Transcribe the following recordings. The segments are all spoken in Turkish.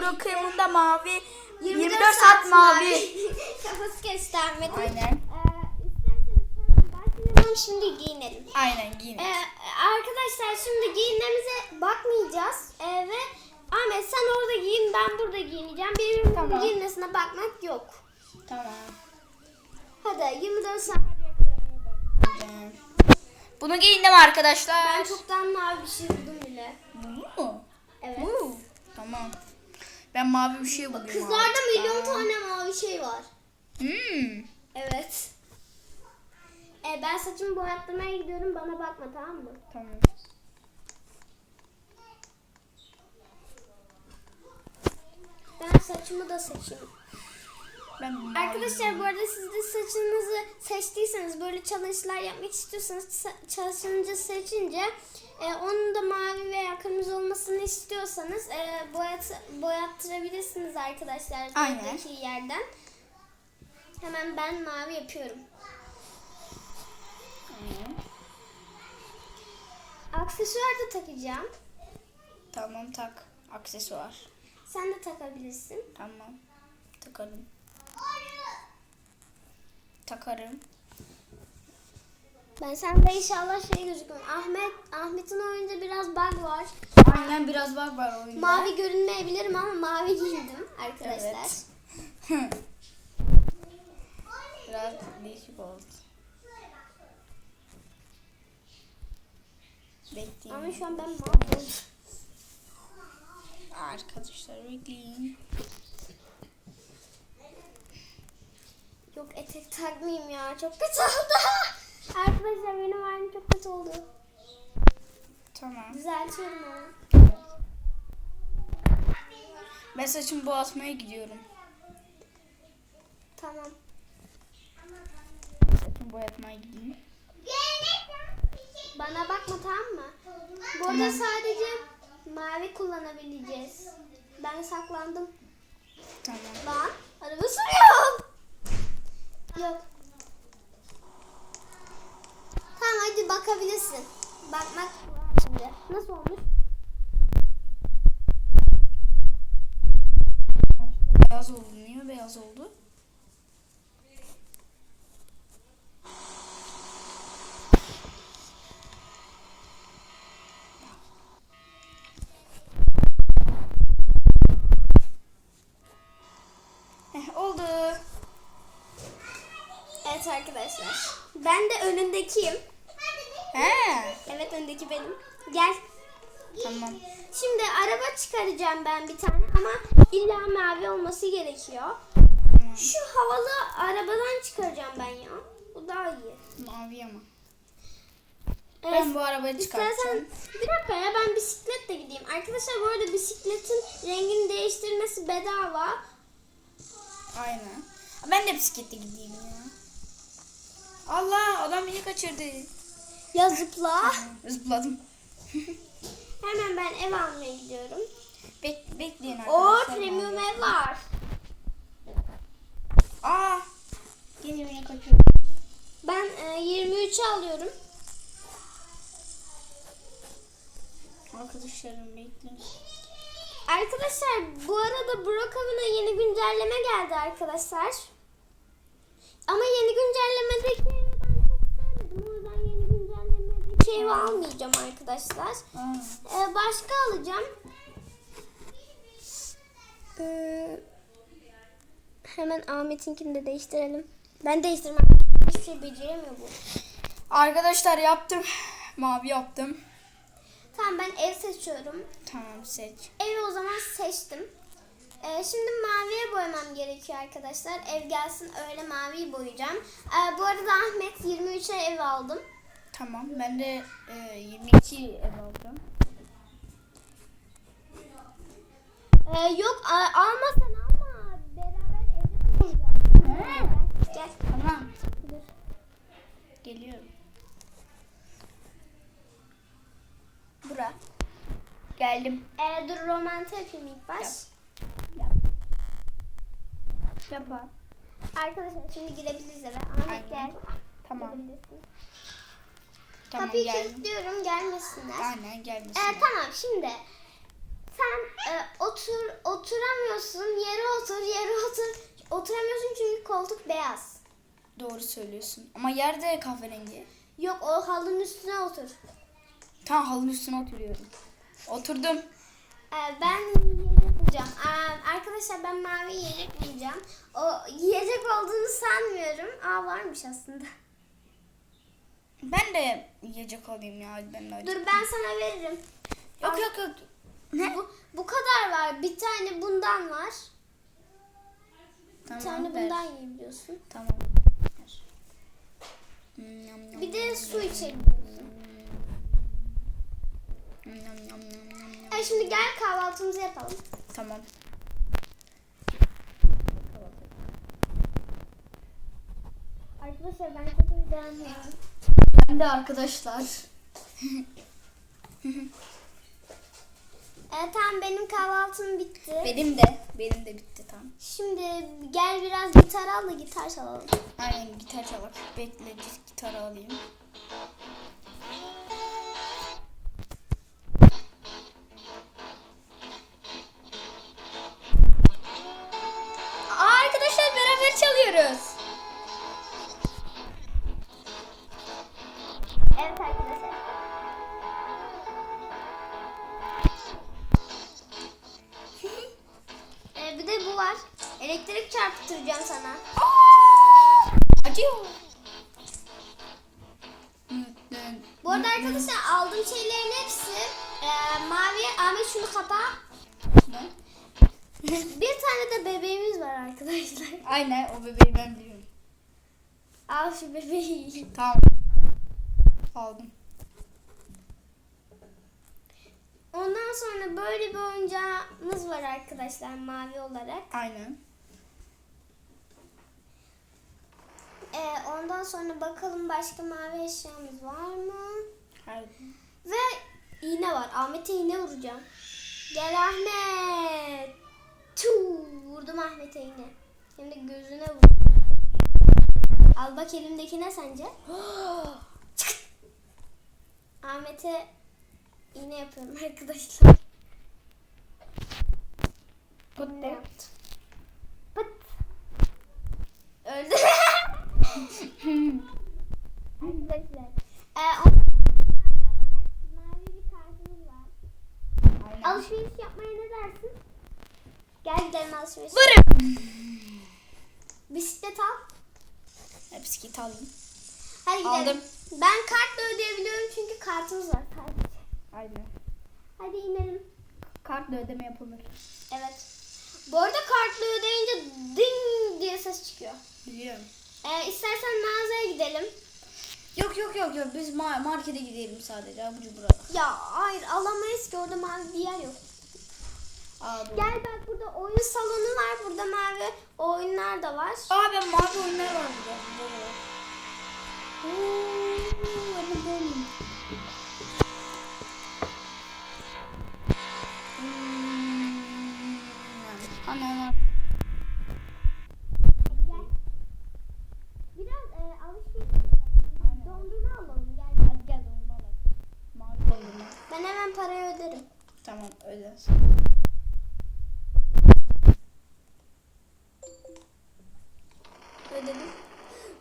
Brookhaven'ın da mavi. 24 saat mavi. Kafası Ahmet'in. Aynen. Ee, şimdi giyinelim. Aynen giyin. Ee, arkadaşlar şimdi giyinmemize bakmayacağız. Ee, ve Ahmet sen orada giyin ben burada giyineceğim. Birbirimizin Tamam. giyinmesine bakmak yok. Tamam. Hadi 24 saat. Bunu giyindim arkadaşlar. Ben çoktan mavi bir şey buldum bile. Bunu mu? Evet. Bu. Tamam. Ben mavi bir şey buldum. Kızlarda artık. milyon tane mavi şey var. Hmm. Evet. Ee, ben saçımı boyattırmaya gidiyorum. Bana bakma tamam mı? Tamam. Ben saçımı da seçeyim. Ben Arkadaşlar bu arada siz de saçınızı seçtiyseniz böyle challenge'lar yapmak istiyorsanız sa- challenge'ı seçince e, onun da mavi veya kırmızı olmasını istiyorsanız e, boyat, boyattırabilirsiniz arkadaşlar Aynen. yerden. Hemen ben mavi yapıyorum. Tamam. Aksesuar da takacağım. Tamam tak. Aksesuar. Sen de takabilirsin. Tamam. Takarım. Takarım. Ben sende inşallah şey gözükmüyor. Ahmet Ahmet'in oyunda biraz bug var. Aynen biraz bak var oyunda. Mavi görünmeyebilirim ama mavi giyindim arkadaşlar. Evet. biraz değişik oldu. Bekleyin. Ama şu an ben mavi oldum. Arkadaşlar bekleyin. Yok etek takmayayım ya. Çok kötü oldu. Arkadaşlar benim halim çok kötü oldu. Tamam. Düzeltiyorum onu. Ben saçımı boğazmaya gidiyorum. Tamam. Saçımı boyatmaya gideyim. Bana bakma tamam mı? Burada sadece mavi kullanabileceğiz. Ben saklandım. Tamam. Lan araba sürüyorum. Yok. Tamam hadi bakabilirsin. Bakmak var şimdi. Nasıl olmuş? Beyaz oldu. Niye beyaz oldu? Oldu. Evet arkadaşlar. Ben de önündekiyim. He. Evet öndeki benim. Gel. Tamam. Şimdi araba çıkaracağım ben bir tane ama illa mavi olması gerekiyor. Tamam. Şu havalı arabadan çıkaracağım ben ya. Bu daha iyi. Mavi ama. Evet. Ben bu arabayı İstersen çıkartacağım. bir dakika ya ben bisikletle gideyim. Arkadaşlar bu arada bisikletin rengini değiştirmesi bedava. Aynen. Ben de bisikletle gideyim ya. Allah adam beni kaçırdı. Ya zıpla. Zıpladım. Hemen ben ev almaya gidiyorum. Bek bekleyin arkadaşlar. premium ev var. Aa. Gene beni kaçırdı. Ben e, 23'ü alıyorum. Arkadaşlarım bekleyin. Arkadaşlar bu arada Brookhaven'a yeni güncelleme geldi arkadaşlar. Ama yeni güncellemedeki evi ben çok sevmedim. O yüzden yeni evi almayacağım arkadaşlar. Ee, başka alacağım. Ee, hemen Ahmet'inkini de değiştirelim. Ben değiştirmem. Hiçbir şey beceremiyor bu. Arkadaşlar yaptım. Mavi yaptım. Tamam ben ev seçiyorum. Tamam seç. Evi o zaman seçtim. Ee, şimdi maviye boyamam gerekiyor arkadaşlar. Ev gelsin öyle maviyi boyayacağım. Ee, bu arada Ahmet 23'e ev aldım. Tamam ben de e, 22 ev aldım. Ee, yok a- alma sen alma. Beraber evde tutacağız. Gel. Tamam. Geliyorum. Bura. Geldim. Ee, dur romanti yapayım ilk baş. Yap. Yapar. Arkadaşlar şimdi girebiliriz eve. Ahmet gel. Tamam. Girebilirsin. Tamam Kapıyı geldim. kilitliyorum gelmesinler. Aynen gelmesin. Ee, tamam şimdi sen e, otur oturamıyorsun. Yere otur, yere otur. Oturamıyorsun çünkü koltuk beyaz. Doğru söylüyorsun. Ama yerde kahverengi. Yok o halının üstüne otur. Tam halının üstüne oturuyorum. Oturdum. Ee, ben yiyecek bulacağım. Aa, arkadaşlar ben mavi yiyecek bulacağım. O yiyecek olduğunu sanmıyorum. Aa varmış aslında. Ben de yiyecek alayım ya. Ben de Dur ben sana veririm. Yok yok yok. Ne? Bu, bu kadar var. Bir tane bundan var. Tamam, Bir tane ver. bundan yiyebiliyorsun. Tamam. Ver. Hmm, Bir de su içebiliyorsun. yam. E şimdi gel kahvaltımızı yapalım. Tamam. Arkadaşlar ben çok uyuyamıyorum. Ben de arkadaşlar. Evet tamam benim kahvaltım bitti. Benim de. Benim de bitti tam. Şimdi gel biraz gitar al da gitar çalalım. Aynen gitar çalak. Bekle gitarı alayım. Aa, arkadaşlar beraber çalıyoruz. Bu arada arkadaşlar aldığım şeylerin hepsi e, mavi. Ahmet şunu kapa. Bir tane de bebeğimiz var arkadaşlar. Aynen o bebeği ben biliyorum. Al şu bebeği. Tamam. Aldım. Ondan sonra böyle bir oyuncağımız var arkadaşlar mavi olarak. Aynen. Ee, ondan sonra bakalım başka mavi eşyamız var mı? Hayır. Ve iğne var. Ahmet'e iğne vuracağım. Gel Ahmet. Çuu, vurdum Ahmet'e iğne. De gözüne vurdum. Al bak elimdeki ne sence? Ahmet'e iğne yapıyorum arkadaşlar. Pıt Ne de. yaptım? Pıt. Öldü. Arkadaşlar. Ee. Aynen. Alışveriş yapmaya ne dersin? Gel gidelim alışveriş. Varım. Bisiklet al. Hepsi git alayım. Hadi gidelim. Aldım. Ben kartla ödeyebiliyorum çünkü kartımız var sadece. Aynen. Hadi inelim. Kartla ödeme yapılır. Evet. Bu arada kartla ödeyince ding diye ses çıkıyor. Biliyorum. Ee, istersen mağazaya gidelim. Yok yok yok yok biz ma- markete gidelim sadece abucu burada. Ya hayır alamayız ki orada mavi bir yer yok. Aa, doğru. Gel bak burada oyun salonu var. Burada mavi oyunlar da var. Aa ben mavi oyunlar var burada. Doğru. Oo, hadi benim. Hmm, Ana ana. Hadi gel. Biraz e, alışveriş yapalım. Aynen. Dondurma alalım. Gel. Hadi gel dondurma bak. Mavi dondurma. Ben hemen parayı öderim. Tamam öyle. Ödedim.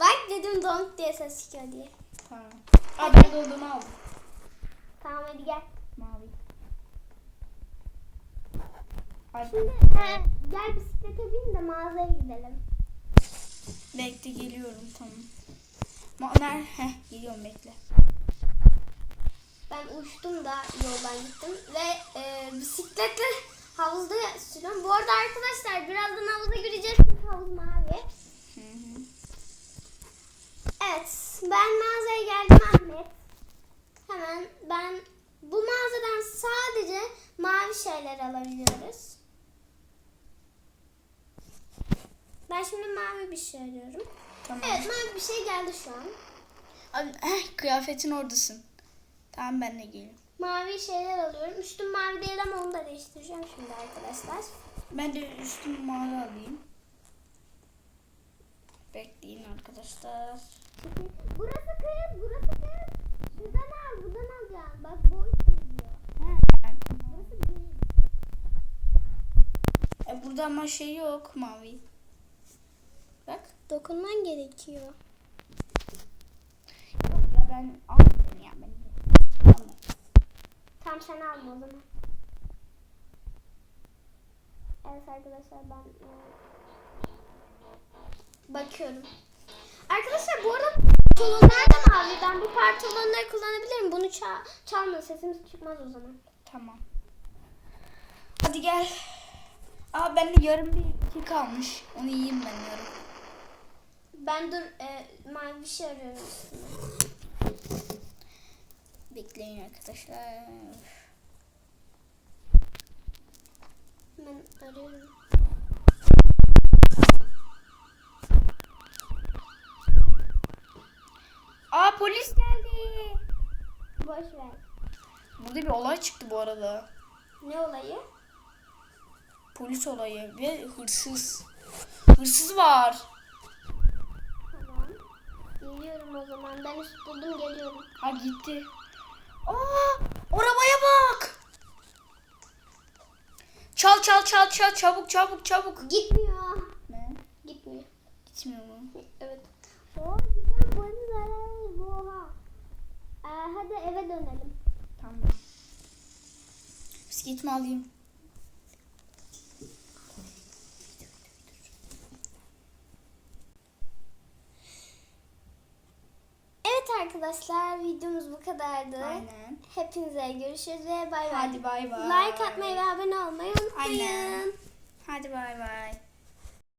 Bak dedim donk diye ses çıkıyor diye. Tamam. Aa ben dondurma aldım. Tamam hadi gel. Mavi. Ay, Şimdi e, gel bisiklete bin de mağazaya gidelim. bekle geliyorum tamam. Ma ner heh geliyorum bekle. Ben uçtum da yoldan gittim ve e, bisikletle havuzda sürüyorum. Bu arada arkadaşlar birazdan havuza gireceğiz çünkü havuz mavi. Hı hı. Evet ben mağazaya geldim Ahmet. Hemen ben bu mağazadan sadece mavi şeyler alabiliyoruz. Ben şimdi mavi bir şey arıyorum. Tamam. Evet mavi bir şey geldi şu an. Abi, heh, kıyafetin oradasın. Tamam ben de geliyorum. Mavi şeyler alıyorum. Üstüm mavi değil ama onu da değiştireceğim şimdi arkadaşlar. Ben de üstümü mavi alayım. Bekleyin arkadaşlar. Burası kız, burası kız. Buradan al, buradan alacaksın. Bak boy çiziyor. He. Burası değil. E burada ama şey yok mavi. Bak. Dokunman gerekiyor. Yok ya ben. Almadım. Tamam sen alma o zaman. Evet arkadaşlar ben e, bakıyorum. Arkadaşlar bu arada pantolonlar da mavi. Ben bu pantolonları kullanabilirim. Bunu çal çalma sesimiz çıkmaz o zaman. Tamam. Hadi gel. Aa bende yarım bir iki kalmış. Onu yiyeyim ben yarım. Ben dur e, mavi bir şey arıyorum. Bekleyin arkadaşlar. Ben arıyorum. Aa polis geldi. Boş ver. Burada bir olay çıktı bu arada. Ne olayı? Polis olayı ve hırsız. Hırsız var. Tamam. Geliyorum o zaman. Ben üst buldum geliyorum. Ha gitti. Aa arabaya bak. Çal çal çal çal çabuk çabuk çabuk. Gitmiyor. Ne? Gitmiyor. Gitmiyor mu? Evet. Oo güzel polis arabası. Oha. Ee, hadi eve dönelim. Tamam. Bisikletimi alayım. Evet arkadaşlar videomuz bu kadardı. Aynen. Hepinize görüşürüz ve bay bay. Hadi bay bay. Like atmayı ve abone olmayı unutmayın. Aynen. Hadi bay bay.